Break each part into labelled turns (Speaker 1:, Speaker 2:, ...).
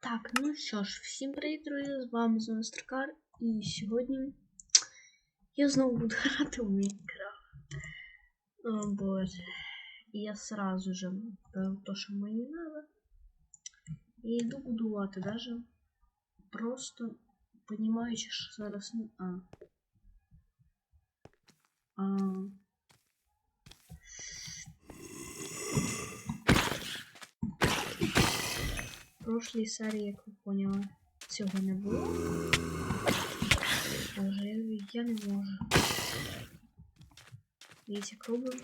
Speaker 1: Так, ну що ж, всім привіт, друзі, з вами Зонастркар, і сьогодні я знову буду грати в Майнкрафт. О боже. І я сразу же беру то, що мені треба. І йду будувати даже. Просто понімаючи, що зараз не. А. А. прошлій серії, як ви поняли, цього не було. Боже, я, я не можу. Видите, круглый.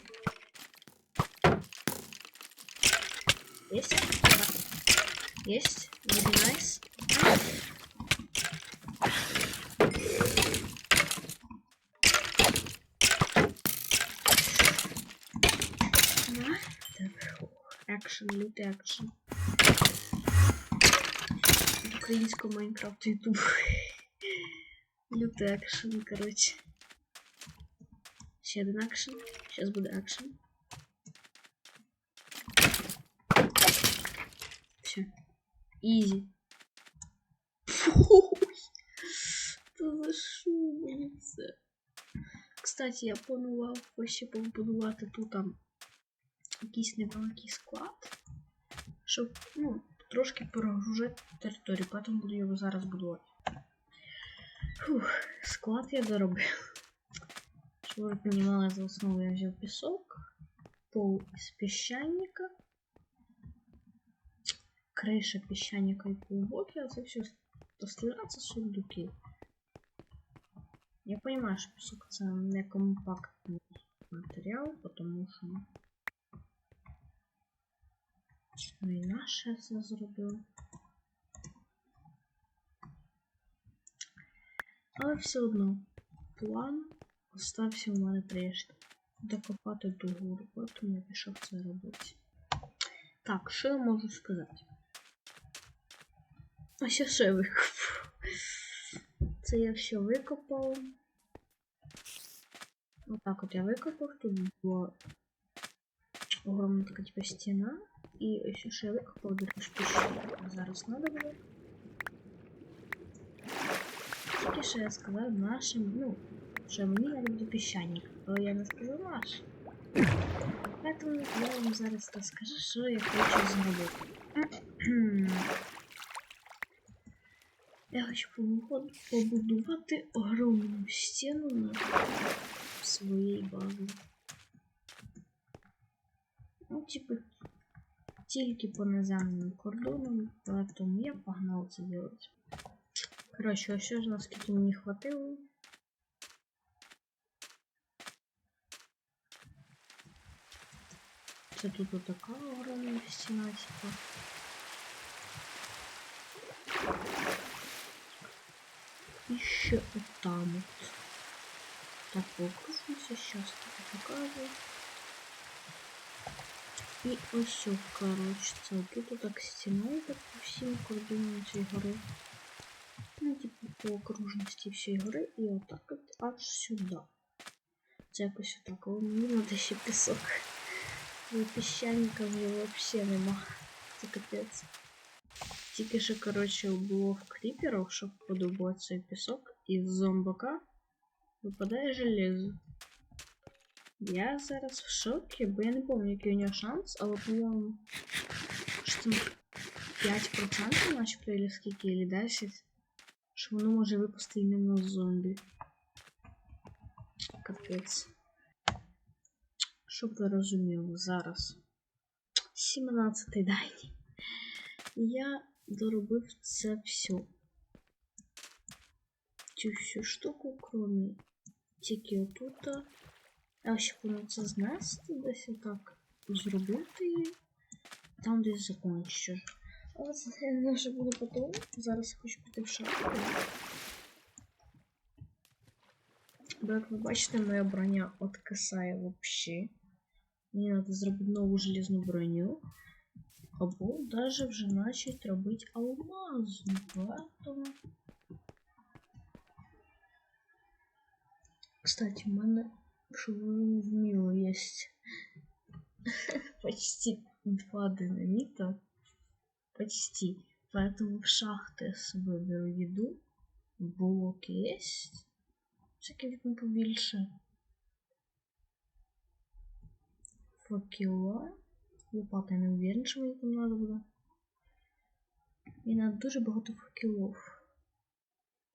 Speaker 1: Есть? Да. Есть. Very nice. Да. Так. Экшен, лютый экшен. Українського Майнкрафту ютуб. Лютий екшен, коротше. Ще один екшен. Зараз буде екшен. Все. Ізі. Фуй. Та за що мені це? Кстати, я планував ще побудувати тут там якийсь невеликий склад, щоб, ну, трошки перегружати територію, поэтому буду його зараз будувати. Фух, склад я доробив. Щоб ви розуміли, за основу я взяв пісок, пол із піщаника, криша піщаника і полублоки, а це все доставляється сундуки. Я понимаю, що пісок це не компактний матеріал, тому що Ну і наше це зробив. Але все одно план остався у мене прежній. Докопати до гору, тому я пішов це робити. Так, що я можу сказати? Що я викопав? Це я все викопав. Отак от я викопав, тут була огромна така типа стіна. І ось до речі, що зараз треба було. Тільки що я сказав нашим, ну, що мені треба буде піщаник, але я не сказав наш. Поэтому я вам зараз розкажу, що я хочу зробити. Я хочу побу- побудувати огромну стіну на своїй базі. Ну, типу, тільки по наземним кордонам, поэтому я погнал це делать. Короче, а все ж наскільки мені хватило. Це тут вот така огромна стіна, типа. І ще отам от. Так, покружимося, сейчас тобі покажу. І ось, коротше, це тут так стіна йде по всім кордонам цієї гори. Ну, типу, по окружності всієї гори і отак от аж сюди. Це якось отак. О, мені треба ще пісок. І піщаника вже взагалі нема. Це капець. Тільки що, коротше, було в кліперах, щоб подобати цей пісок, і з зомбака випадає железо. Я зараз в шокі, бо я не пам'ятаю, який у нього шанс, але по-моєму що там 5% начебто, или скільки, или 10, що воно може випасти іменно зомбі. Капець. Щоб ви розуміли, зараз 17-й день. Я доробив це все. Цю всю штуку, кроме тільки отута. Я ще це знести, десь отак зробити. Там десь закінчу. Але це я вже буде потім. Зараз я хочу піти в шахту. Бо як ви бачите, моя броня откисає вообще. Мені треба зробити нову железну броню. Або даже вже начать робити алмазну. Поэтому... Кстати, в мене Розуміли, є почти два динаміта. Почти. Поэтому в шахты я собой беру еду. Блок есть. Всякие вікна побільше. Факела. Лопата я не уверен, що мені там надо буде. І надо дуже багато факелов.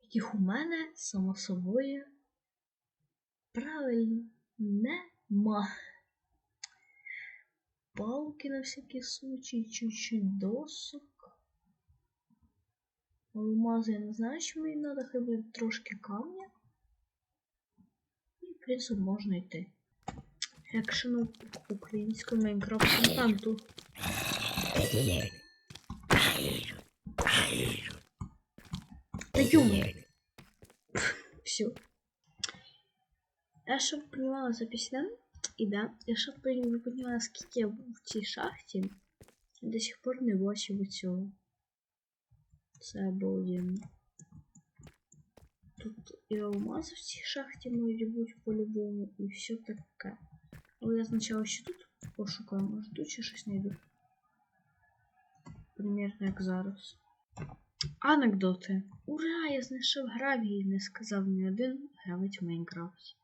Speaker 1: Яких у мене, само собою, правильно, нема. Палки на всякий случай, чуть-чуть досок. Алмази я не знаю, що мені треба, хай трошки камня. І, в принципі, можна йти. Екшену українського Майнкрафт контенту. Та юмор. Все. Я щоб понимала за пісня, і да, я щоб ви понимала, скільки я був в цій шахті, я до сих пор не бачив цього. Це обалденно. Тут і алмази в цій шахті можуть бути по-любому, і все таке. Але я спочатку ще тут пошукаю, може тут ще щось знайду. Примірно як зараз. Анекдоти. Ура! Я знайшов гравій, не сказав ні один гравець в Майнкрафті.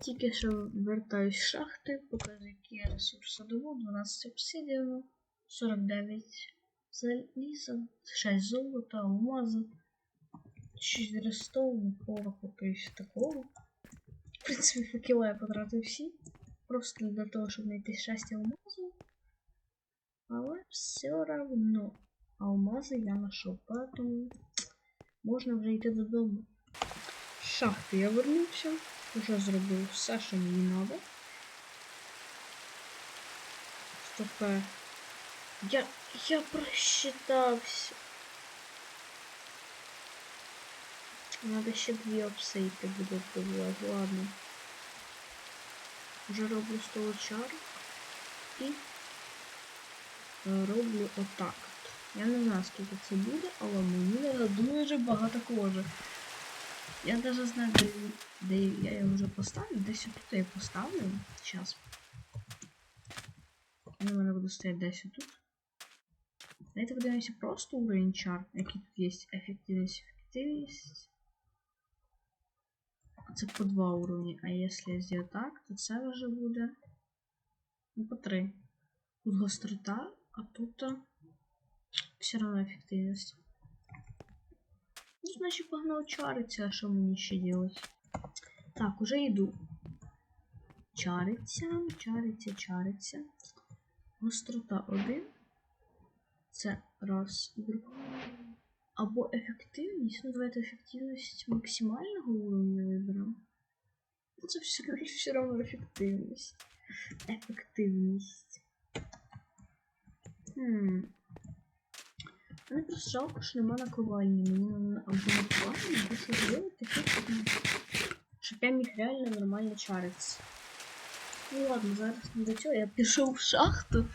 Speaker 1: Тільки що вертаюсь з шахти, показую, які я ресурси добув. 12 обсидіану, 49 заліза, 6 золота, алмази, 6 рестового, пороху, тобто такого. В принципі, факела я потратив всі. Просто для того, щоб знайти 6 алмазів. Але все равно алмази я знайшов, поэтому можна вже йти додому. Шахти я вернувся, вже зробив все, що мені треба. Стопе. Я, я просчитався. Надо ще дві обсейти буде вбивати, ладно. Вже роблю столочар і е, роблю отак. Я не знаю, скільки це буде, але мені треба дуже багато кожи. Я навіть знаю, де, де я його вже поставлю. Десь тут я поставлю. Зараз. Він у мене буде стояти десь тут. Давайте подивимося просто уровень чар, який тут є. Ефективність, ефективність. Це по два уровні. А якщо я зроблю так, то це вже буде. Ну, по три. Тут гострота, а тут все равно ефективність. Ну, значить, погнав чариться, а що мені ще делать? Так, уже йду. Чариться, чариться, чариться. Гострота 1. Це раз. Або ефективність. Ну, давайте ефективність максимального уровня виберемо. Ну, Це все, все равно ефективність. Ефективність. Хм. Мене просто жалко, що нема наковальні. Мені або наковальні, або що зробити таке, щоб, я міг реально нормально чаритися. Ну ладно, зараз не до цього. Я пішов в шахту.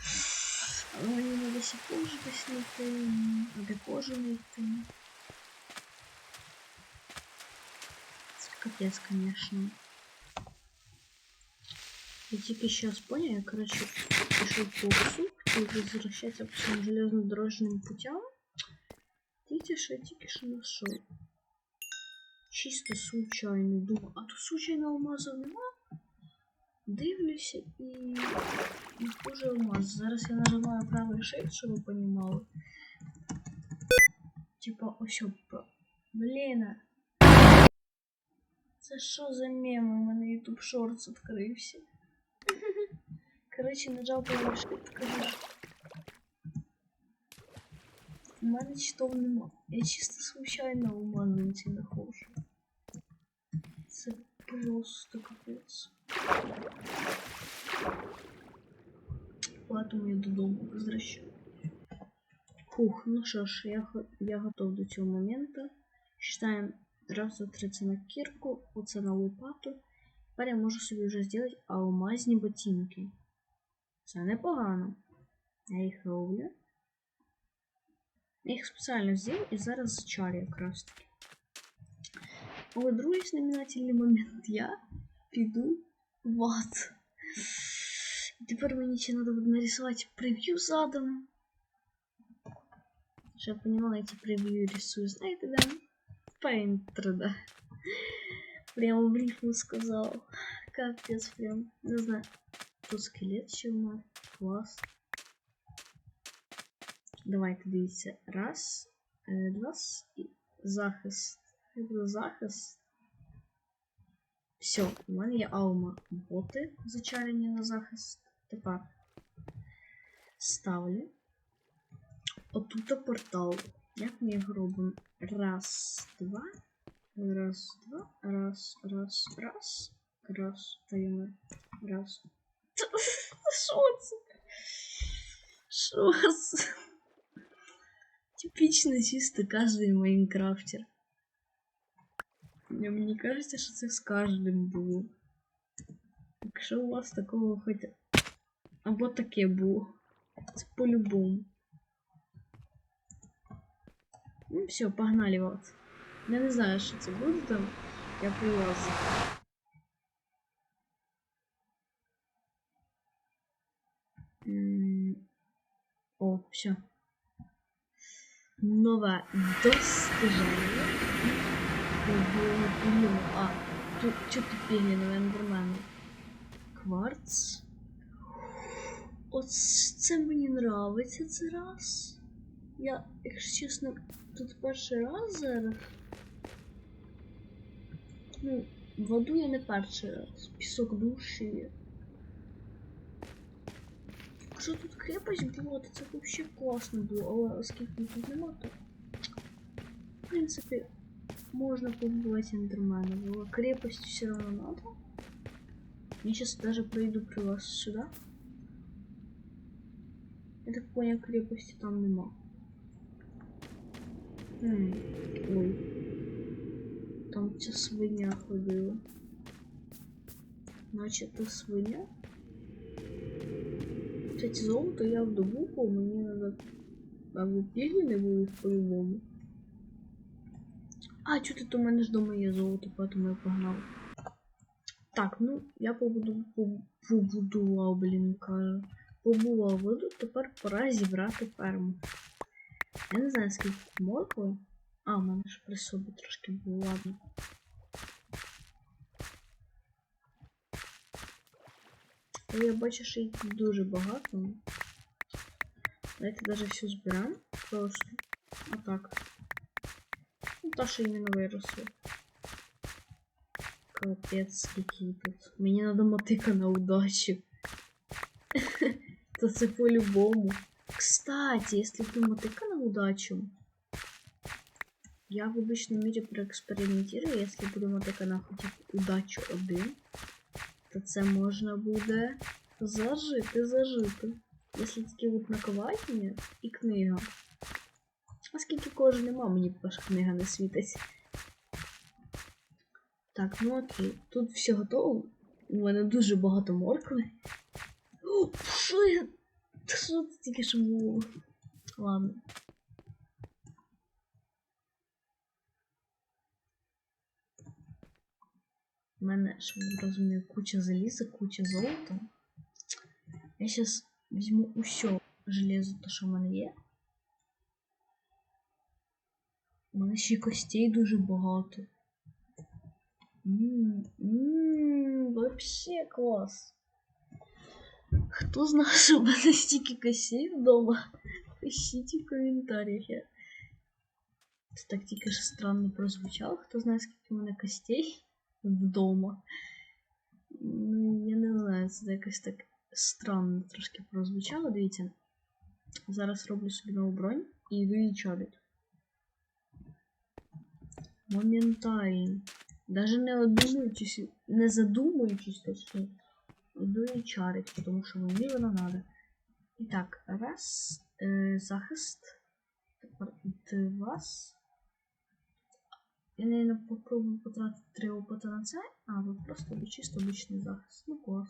Speaker 1: Але мені треба ще кожу знайти. А де кожу знайти? Це капець, конечно. Я тільки сейчас понял, я, короче, пішов по псу, хотів возвращаться по своим железнодорожным путям. Видите, що я тільки що знайшов. Чисто случайно думаю. А тут случайно алмазів нема? Дивлюся і нахожу алмаз. Зараз я нажимаю правий shift, щоб ви понімали. Типа ось опа. Блін. Це що за мем? У мене YouTube Shorts відкрився. Коротше, нажав правий shift, кажу. У мене читов нема. Я чисто случайно алмаз ці нахожу. Це просто капець. Поэтому я додому возвращаю. Фух, ну що ж, я, го- я готов до цього моменту. Считаємо раз, два, три це на кірку, оце на лопату. Тепер я можу собі вже зробити алмазні ботинки. Це непогано. Я їх роблю. Я їх спеціально зробив і зараз чарю якраз таки. Але другий знаменательний момент я піду в ад. Тепер мені ще треба буде нарисувати прев'ю задом. Щоб я понимала, эти превью рисую. Знаете, да? Paint 3D. Прямо в рифму сказал. Капец, прям. Не знаю. Тут скелет ще у нас. Клас. Давайте дивіться. Раз, е, два, захист. Захист. Все, у мене є аума. Боти зачарені на захист. Тепер ставлю. Отут портал. Як ми його робимо? Раз, два. Раз, два. Раз, раз, раз. Раз. Даємо. Раз. Що це? Що це? Типично чисто каждый майнкрафтер. Мне, мені кажется, що це з кожним було. Якщо у вас такого хоч або таке було. Це по-любому. Ну все, погнали вас. Я не знаю, що це буде там. Я прилазу. О, все. Нове достиження. Піліну. А, тут що тут піліну, ендермен. Кварц. От це мені нравиться це раз. Я, якщо чесно, тут перший раз зараз. Ну, воду я не перший раз. Пісок душі. Якщо тут крепость була, то це б взагалі класно було, але оскільки тут нема, то в принципі можна побувати ендермена, бо крепость все равно надо. Я сейчас даже пройду при вас сюда. Я так понял, крепости там нема. Хм, ой. Там ця свиня ходила. Значить, то свиня. Кстати, золото я в добуху, мені надо... Або пігіни будуть по-любому. А, чого тут у мене ж дома є золото, поэтому я погнав. Так, ну, я побуду, поб- побудував, блін, кажу. Побував воду, тепер пора зібрати ферму. Я не знаю, скільки моркви. А, в мене ж при собі трошки було, ладно. Але я бачу, що їх тут дуже багато. Давайте даже всю зберемо. Просто. Отак. Ну, та, що іменно виросло. Капець, скільки тут. Мені надо мотика на удачу. То це по-любому. Кстати, если ты мотыка на удачу, я в обычном мире проекспериментирую, если буду мотика на хоть удачу один, то це можна буде зажити, зажити. Якщо тільки от наковальня і книга. Оскільки кожен нема, мені аж книга не світить. Так, ну окей. Тут все готово. У мене дуже багато моркви. О, що я? Що це тільки що було? Ладно. У мене, щоб ви розуміли, куча заліза, куча золота. Я зараз візьму усе железо, то що в мене є. У мене ще й костей дуже багато. Ммм, вообще клас. Хто знав, що в мене стільки костей вдома? Пишіть у коментарях. Я... Це так тільки ж странно прозвучало. Хто знає, скільки в мене костей вдома? Ну, я не знаю, це якось так странно трошки прозвучало. Дивіться. Зараз роблю собі нову бронь і йду її. Даже не одумуючись, не задумуючись, точніше, йду її чарить, тому що мені вона надо. І так, раз, е, захист. Тепер два. Я, наверное, попробую потратити три опыта на це, а ви просто чисто обичний захист. Ну клас.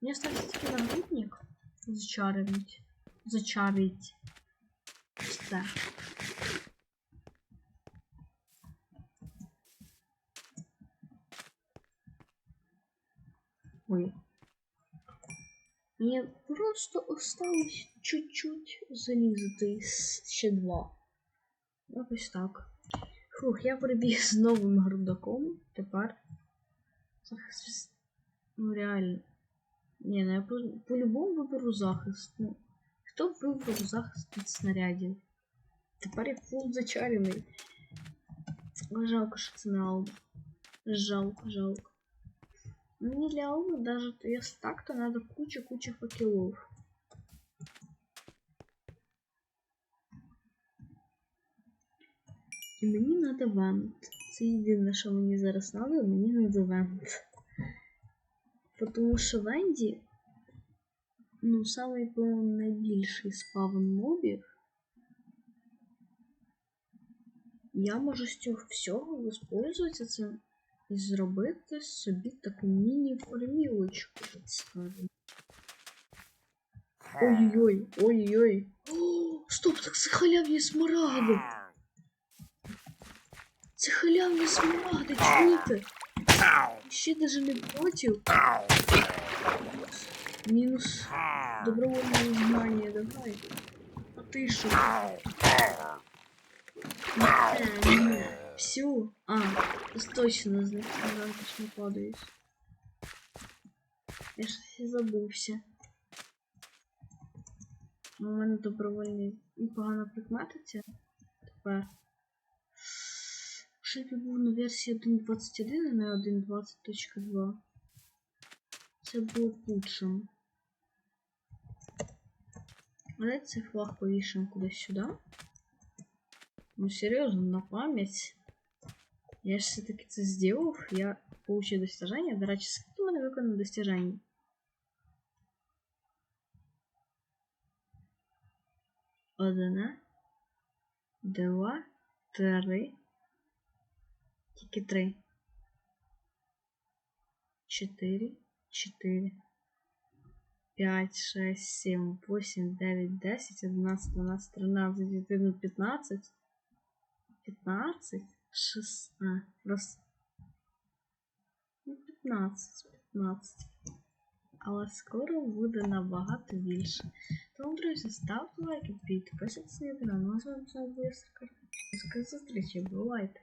Speaker 1: Мені остається тільки нагрудник зачарить. Зачарить. Все. Ой. Мне просто осталось чуть-чуть залізати с- ще два. Якось так. Фух, я прибіг з новим грудаком. Тепер. Захист. Ну реально. Ні, ну я по- по-любому виберу захист. Ну, хто б вибрав захист від снарядів? Тепер я фул зачарений. Але жалко, що це не Алба. Жалко, жалко. Мені для Албы даже если так, то надо куча-куча факелов. І мені надо вент. Це єдине, що мені зараз надо, мені надо вент. Тому що Венді, ну, самий, по-моєму, найбільший спавн мобів. Я можу з цього всього воспользуватися цим і зробити собі таку міні-формілочку, так скажемо. Ой-ой-ой, ой-ой. О, Стоп, так це халявні смарагди. Це халявні смарагди, чуєте? Ще даже не против. Мінус добровольне внимание, давай. А ти що? Не? А, точно з них не падають. Я і забувся. У мене добровольний і погано прикметиться. Тепер. Ще я був на версії 1.21, а не 1.20.2. Це було б лучшим. Але цей флаг повішаємо кудись сюди. Ну серьезно, на пам'ять. Я ж все-таки це сделав. Я получив достиження. До речі, скільки у мене виконано достижень? Одна, два, три. Тільки три. Чотири, чотири. 5, 6, 7, 8, 9, 10, 11, 12, 13, 14, 15. 15, 16, раз. Ну, 15, 15. Але скоро буде набагато більше. Тому, друзі, ставте лайки, підписуйтесь на канал. З вами Саркар. До зустрічі, бувайте!